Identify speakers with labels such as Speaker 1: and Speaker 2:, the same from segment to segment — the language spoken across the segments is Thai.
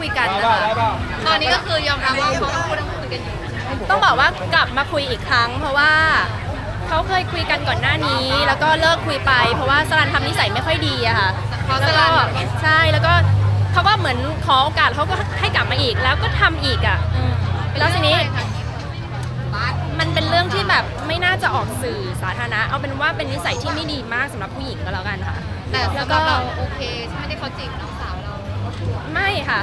Speaker 1: คุยกันนะคะ
Speaker 2: ตอนนี้ก็คือยอมรับว่าเขาทั้งคู่ทั้งคุยกันอยู่
Speaker 1: ต้องบอกว่ากลับมาคุยอีกครั้ง เพราะว่าเขาเคยคุยกันก่อนหน้านี้ แล้วก็เลิกคุยไป เพราะว่าสลันทำนิสัยไม่ค่อยดีอะค่ะ
Speaker 2: เพราะส
Speaker 1: แล้ว
Speaker 2: ลั
Speaker 1: ก็
Speaker 2: น
Speaker 1: ใช่แล้วก็เขาก็เหมือนขอโอกาสเขาก็ให้กลับมาอีกแล้วก็ทำอีกอะแล้วทีนี้ มันเป็นเรื่องที่แบบไม่น่าจะออกสื่อสาธารณะ เอาเป็นว่าเป็นนิสัยที่ไม่ดีมากสำหรับผู้หญิงก็แล้วกันค่ะ
Speaker 2: แต่
Speaker 1: แล้
Speaker 2: แล้วว
Speaker 1: ก็
Speaker 2: ก็เราโอเคใช่ไหมที่เขาจีบน้องสาวเรา
Speaker 1: ไม่ค่ะ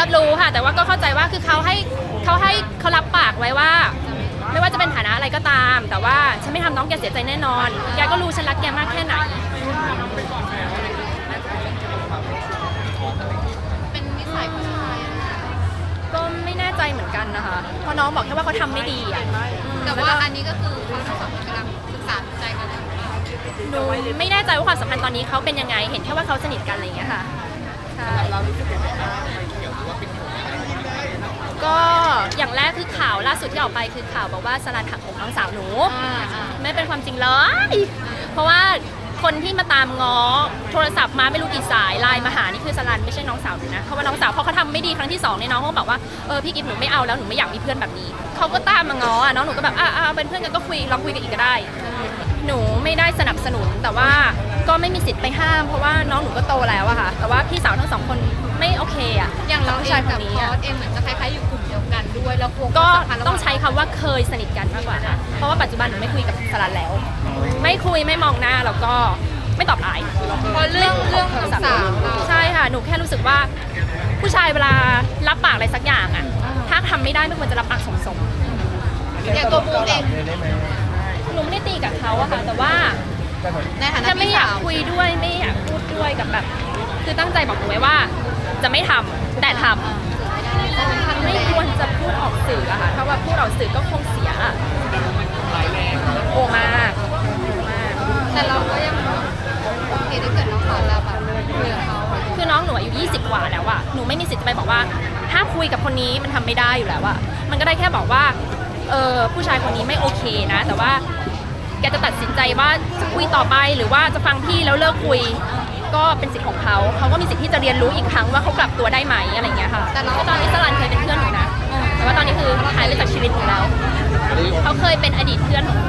Speaker 1: รับรู้ค่ะ แต่ว่าก็เข้าใจว่าคือเขาให้เขาให้เขารับปากไว้ว่า ไม่ว่าจะเป็นฐานะอะไรก็ตาม แต่ว่าฉันไม่ทำน้องแกเสียใจแน่นอน แกก็รู้ฉันรักแกมากแค่ไหน
Speaker 2: เป็นนิสัยผู้ชายอะ
Speaker 1: ก็ไม่แน่ใจเหมือนกันนะคะเพราะน้องบอกแค่ว่าเขาทำไม่ดีอะอืม
Speaker 2: แต่
Speaker 1: ล้
Speaker 2: ว่า
Speaker 1: ก็
Speaker 2: อันนี้ก็คือเขาทั้งสองคนกำลัง
Speaker 1: นูไม่แน่ใจว่าความสัมพันธ์ตอนนี้เขาเป็นยังไง เห็นแค่ว่าเขาสนิทกันอะไรอย่างเงี้ยค่ะใช่ก็อย่างแรกคือข่าวล่าสุดที่ออกไปคือข่าวบอกว่าสลันหักอกน้องสาวหนู
Speaker 2: อ่าอ่า
Speaker 1: ไม่เป็นความจริงเลย เพราะว่าคนที่มาตามง้อโทรศัพท์มาไม่รู้กี่สายไลน์มาหานี่คือสลันไม่ใช่น้องสาวหนูนะเพราะว่าน้องสาวพอเขาทำไม่ดีครั้งที่สองเนี่ยน้องเขาก็บอกว่าเออพี่กิฟหนูไม่เอาแล้วหนูไม่อยากมีเพื่อนแบบนี้เขาก็ตามมาง้ออะน้องหนูก็แบบอ่าอ่าเป็นเพื่อนกันก็คุยลองคุยกันอีกก็ได้หนูไม่ได้ สนับสนุนแต่ว่าก็ไม่มีสิทธิ์ไปห้าม เพราะว่าน้องหนูก็โตแล้วอะค่ะ แต่ว่าพี่สาวทั้งสองคนไม่โอเคอะ
Speaker 2: อย่างเรา
Speaker 1: ผู้
Speaker 2: เอ
Speaker 1: ชาย
Speaker 2: ง
Speaker 1: ค
Speaker 2: กับ
Speaker 1: นนี้
Speaker 2: พอ
Speaker 1: อะ
Speaker 2: สเองเหมือนจะคล้ายๆอยู่กลุ่มเดียวกันด้วยแล้วกลัว
Speaker 1: ก็
Speaker 2: ความสัมพันธ์ระหว่าง
Speaker 1: ต้องใช้คำว่าเคยสนิทกันมากกว่าค่ะเพราะว่าปัจจุบันหนูไม่คุยกับสลันแล้ว ไม่คุยไม่มองหน้าแล้วก็ไม่ตอบไลน์
Speaker 2: เพราะเรื่องเรื่องน้องสาวเรา
Speaker 1: ใช่ค่ะหนูแค่รู้สึกว่า ผู้ชายเวลารับปากอะไรสักอย่างอะถ้าทำไม่ได้ไม่ควรจะรับปากสมสม
Speaker 2: อย่างตัวบูมเอง
Speaker 1: หนูไม่ได้ตีกับเขาอะค่ะ แต่ว่า
Speaker 2: ในฐานะ
Speaker 1: จะไม่
Speaker 2: พี่
Speaker 1: อยา
Speaker 2: สากว
Speaker 1: คุยด้วยไม่อยากพูดด้วยกับแบบ คือตั้งใจบอกหนูไว้ว่า จะไม่ทำแต่ทำไม่ควรจะพูดออกสื่ออะค่ะถ้าว่าพูดออกสื่อก็คงเสียอะโอมากมาก
Speaker 2: แต่เราก็ยังโอเคถ้าเกิดน้องสาวเราแบบคุยกับเขา
Speaker 1: คือน้องหนูอายุ20 กว่าแล้วอะหนูไม่มีสิทธิ์จะไปบอกว่าถ้าคุยกับคนนี้มันทำไม่ได้อยู่แล้วอะมันก็ได้แค่บอกว่า เออผู้ชายคนนี้ไม่โอเคนะ แต่ว่าแกจะตัดสินใจว่าจะคุยต่อไปหรือว่าจะฟังพี่แล้วเลิกคุย ก็เป็นสิทธิ์ของเขาเขาก็มีสิทธิ์ที่จะเรียนรู้อีกครั้งว่าเขากลับตัวได้ไหมอะไรอย่างเงี้ยค่ะ
Speaker 2: แต่เรา
Speaker 1: ตอนนี้สลันเคยเป็นเพื่อนหนูนะแต่ว่าตอนนี้คือหายไปจากชีวิตหนูแล้วเขาเคยเป็นอดีตเพื่อนของหนู